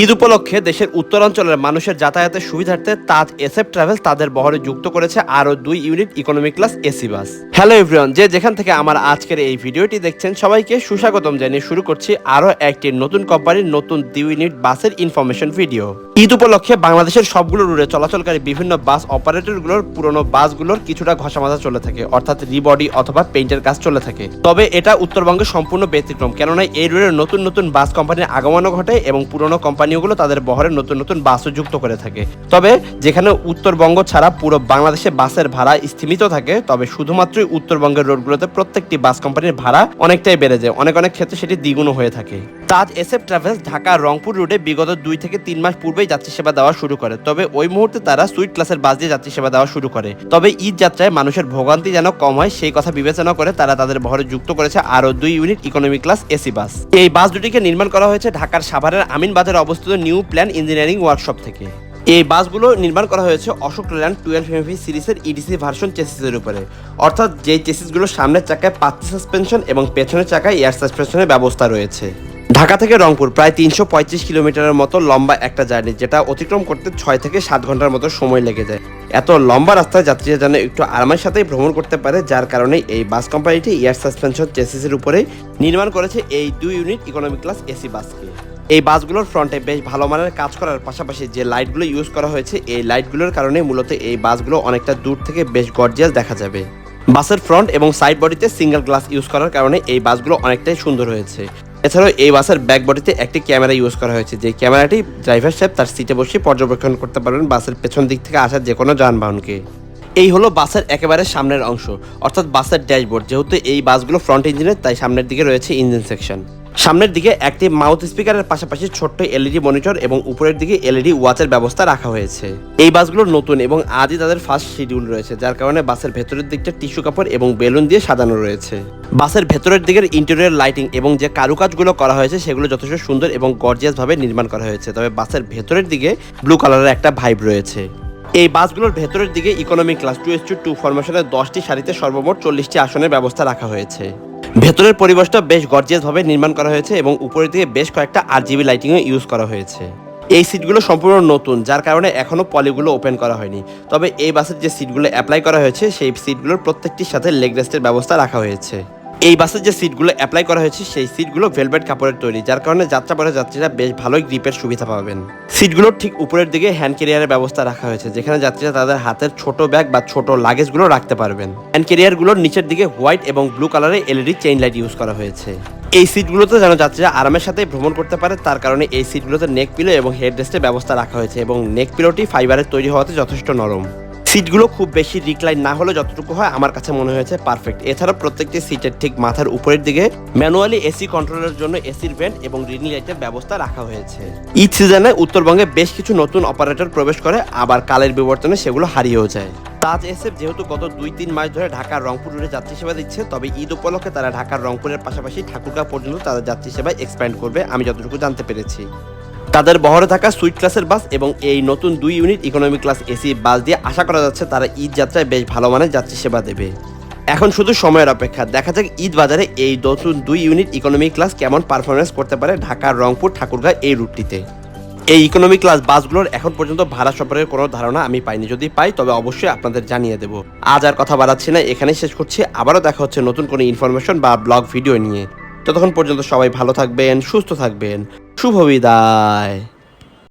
ঈদ উপলক্ষে দেশের উত্তরাঞ্চলের মানুষের যাতায়াতের সুবিধার্থে তাজ এসএফ ট্রাভেল তাদের বহরে যুক্ত করেছে আরও দুই unit economy class AC bus. Hello everyone যে যেখান থেকে আমার আজকের এই ভিডিওটি দেখছেন, সবাইকে সুস্বাগতম জানিয়ে শুরু করছি আরও একটি নতুন কোম্পানির নতুন দুই ইউনিট বাসের ইনফরমেশন ভিডিও ঈদ উপলক্ষে বাংলাদেশের সবগুলো রুটে চলাচলকারী বিভিন্ন বাস অপারেটরগুলোর পুরনো বাসগুলোর কিছুটা ঘষামাজা চলে থাকে, অর্থাৎ রিবডি অথবা পেইন্টের কাজ চলে থাকে। তবে এটা উত্তরবঙ্গে সম্পূর্ণ ব্যতিক্রম, কেননা এই রুটের নতুন নতুন বাস কোম্পানির আগমনও ঘটে এবং পুরনো কোম্পানিগুলো তাদের বহরে নতুন নতুন বাসও যুক্ত করে থাকে। তবে যেখানে উত্তরবঙ্গ ছাড়া পুরো বাংলাদেশে বাসের ভাড়া স্থিমিত থাকে, তবে শুধুমাত্রই উত্তরবঙ্গের রোডগুলোতে প্রত্যেকটি বাস কোম্পানির ভাড়া অনেকটাই বেড়ে যায়। অনেক অনেক ক্ষেত্রে সেটি দ্বিগুণ হয়ে থাকে। তাজ এসএফ ট্রাভেলস ঢাকা রংপুর রুটে বিগত দুই থেকে তিন মাস পূর্বেই যাত্রী সেবা দেওয়া শুরু করে। তবে ওই মুহূর্তে তারা সুইট ক্লাসের বাস দিয়ে যাত্রী সেবা দেওয়া শুরু করে। তবে ঈদ যাত্রায় মানুষের ভোগান্তি যেন কম হয়, সেই কথা বিবেচনা করে তারা তাদের বহরে যুক্ত করেছে আরও দুই unit economy class AC bus. এই বাস দুটিকে নির্মাণ করা হয়েছে ঢাকার সাভারের আমিন বাজারে অবস্থিত নিউ প্ল্যান ইঞ্জিনিয়ারিং ওয়ার্কশপ থেকে। এই বাসগুলো নির্মাণ করা হয়েছে অশোক লেল্যান্ড টুয়েলভ এমভি সিরিজের ইডিসি ভার্সন চেসিসের উপরে। অর্থাৎ যেই চেসিসগুলো সামনের চাকায় পাত্তি সাসপেনশন এবং পেছনের চাকায় এয়ার সাসপেনশনের ব্যবস্থা রয়েছে। ঢাকা থেকে রংপুর, প্রায় তিনশো পঁয়ত্রিশ কিলোমিটারের মতো লম্বা একটা জার্নি, যেটা অতিক্রম করতে ছয় থেকে সাত ঘণ্টার মতো সময় লেগে যায়। এত লম্বা রাস্তায় যাত্রীরা যেন একটু আরামের সাথেই ভ্রমণ করতে পারে, যার কারণে এই বাস কোম্পানিটি এয়ার সাসপেনশন চেসিসের উপরে নির্মাণ করেছে এই দুই ইউনিট ইকোনমিক ক্লাস এসি বাসকে এই বাসগুলোর ফ্রন্টে বেশ ভালো মানের কাজ করার পাশাপাশি যে লাইটগুলো ইউজ করা হয়েছে, এই লাইটগুলোর কারণে মূলত এই বাসগুলো অনেকটা দূর থেকে বেশ গর্জিয়াস দেখা যাবে। বাসের ফ্রন্ট এবং সাইড বডিতে সিঙ্গেল গ্লাস ইউজ করার কারণে এই বাসগুলো অনেকটাই সুন্দর হয়েছে। এছাড়াও এই বাসের ব্যাক বডিতে একটি ক্যামেরা ইউজ করা হয়েছে, যে ক্যামেরাটি ড্রাইভার সাহেব তার সিটে বসে পর্যবেক্ষণ করতে পারবেন বাসের পেছন দিক থেকে আসা যে কোনো যানবাহনকে। এই হলো বাসের একেবারে সামনের অংশ, অর্থাৎ বাসের ড্যাশবোর্ড, যেহেতু এই বাসগুলো ফ্রন্ট ইঞ্জিনের, তাই সামনের দিকে রয়েছে ইঞ্জিন সেকশন। সামনের দিকে একটি মাউথ স্পিকারের পাশাপাশি ছোট্ট এলইডি মনিটর এবং উপরের দিকে এলইডি ওয়াচের ব্যবস্থা রাখা হয়েছে। এই বাসগুলো নতুন এবং আজই তাদের ফার্স্ট শিডিউল রয়েছে, যার কারণে বাসের ভেতরের দিকটা টিস্যু কাপড় এবং বেলুন দিয়ে সাজানো রয়েছে। বাসের ভেতরের দিকের ইন্টেরিয়র লাইটিং এবং যে কারুকাজগুলো করা হয়েছে, সেগুলো যথেষ্ট সুন্দর এবং গর্জিয়াস ভাবে নির্মাণ করা হয়েছে। তবে বাসের ভেতরের দিকে ব্লু কালারের একটা ভাইব রয়েছে। এই বাসগুলোর ভেতরের দিকে economic class two S two ফরমেশনের দশটি সারিতে সর্বমোট চল্লিশটি আসনের ব্যবস্থা রাখা হয়েছে। ভেতরের পরিবেশটা বেশ গর্জিয়াসভাবে নির্মাণ করা হয়েছে এবং উপরের দিকে বেশ কয়েকটা আর জিবি লাইটিংও ইউজ করা হয়েছে। এই সিটগুলো সম্পূর্ণ নতুন, যার কারণে এখনও পলিগুলো ওপেন করা হয়নি। তবে এই বাসের যে সিটগুলো অ্যাপ্লাই করা হয়েছে, সেই সিটগুলোর প্রত্যেকটির সাথে লেগ রেস্টের ব্যবস্থা রাখা হয়েছে। এই বাসের যে সিটগুলো অ্যাপ্লাই করা হয়েছে, সেই সিটগুলো ভেলভেট কাপড়ের তৈরি, যার কারণে যাত্রা পরে যাত্রীরা বেশ ভালোই গ্রিপের সুবিধা পাবেন। সিটগুলোর ঠিক উপরের দিকে হ্যান্ড ক্যারিয়ারের ব্যবস্থা রাখা হয়েছে, যেখানে যাত্রীরা তাদের হাতের ছোট ব্যাগ বা ছোট লাগেজগুলো রাখতে পারবেন। হ্যান্ড ক্যারিয়ারগুলোর নিচের দিকে হোয়াইট এবং ব্লু কালারে এলইডি চেইন লাইট ইউজ করা হয়েছে। এই সিটগুলোতে যেন যাত্রীরা আরামের সাথে ভ্রমণ করতে পারে, তার কারণে এই সিটগুলোতে নেক পিলো এবং হেড রেস্টের ব্যবস্থা রাখা হয়েছে এবং নেক পিলোটি ফাইবারের তৈরি হওয়াতে যথেষ্ট নরম। সিটগুলো খুব বেশি রিক্লাইন না হলে যতটুকু হয় আমার কাছে মনে হয়েছে পারফেক্ট এছাড়া প্রত্যেকটি সিটের ঠিক মাথার উপরের দিকে ম্যানুয়ালি এসি কন্ট্রোলের জন্য এসির ভেন্ট এবং রিডিং লাইটের ব্যবস্থা রাখা হয়েছে। ঈদ সিজনে উত্তরবঙ্গে বেশ কিছু নতুন অপারেটর প্রবেশ করে, আবার কালের বিবর্তনে সেগুলো হারিয়েও যায়। তাজ এসএফ যেহেতু গত দুই তিন মাস ধরে ঢাকার রংপুর রুটে যাত্রী সেবা দিচ্ছে, তবে ঈদ উপলক্ষে তারা ঢাকার রংপুরের পাশাপাশি ঠাকুরগাঁ পর্যন্ত তাদের যাত্রী সেবায় এক্সপ্যান্ড করবে, আমি যতটুকু জানতে পেরেছি। তাদের বহরে থাকা সুইট ক্লাসের বাস এবং এই নতুন দুই unit economy class AC bus দিয়ে আশা করা যাচ্ছে তারা ঈদ যাত্রায় বেশ ভালো মানের যাত্রী সেবা দেবে। এখন শুধু সময়ের অপেক্ষা। দেখা যাক ঈদ বাজারে এই নতুন দুই ইউনিট ইকোনমি ক্লাস কেমন পারফরমেন্স করতে পারে ঢাকার রংপুর, ঠাকুরগাঁ এই রুটটিতে। এই ইকোনমি ক্লাস বাসগুলোর এখন পর্যন্ত ভাড়া সম্পর্কে কোনো ধারণা আমি পাইনি। যদি পাই, তবে অবশ্যই আপনাদের জানিয়ে দেবো। আজ আর কথা বাড়াচ্ছি না। এখানেই শেষ করছি। আবারও দেখা হচ্ছে নতুন কোনো ইনফরমেশন বা ব্লগ ভিডিও নিয়ে। ততক্ষণ পর্যন্ত সবাই ভালো থাকবেন সুস্থ থাকবেন। শুভ বিদায়।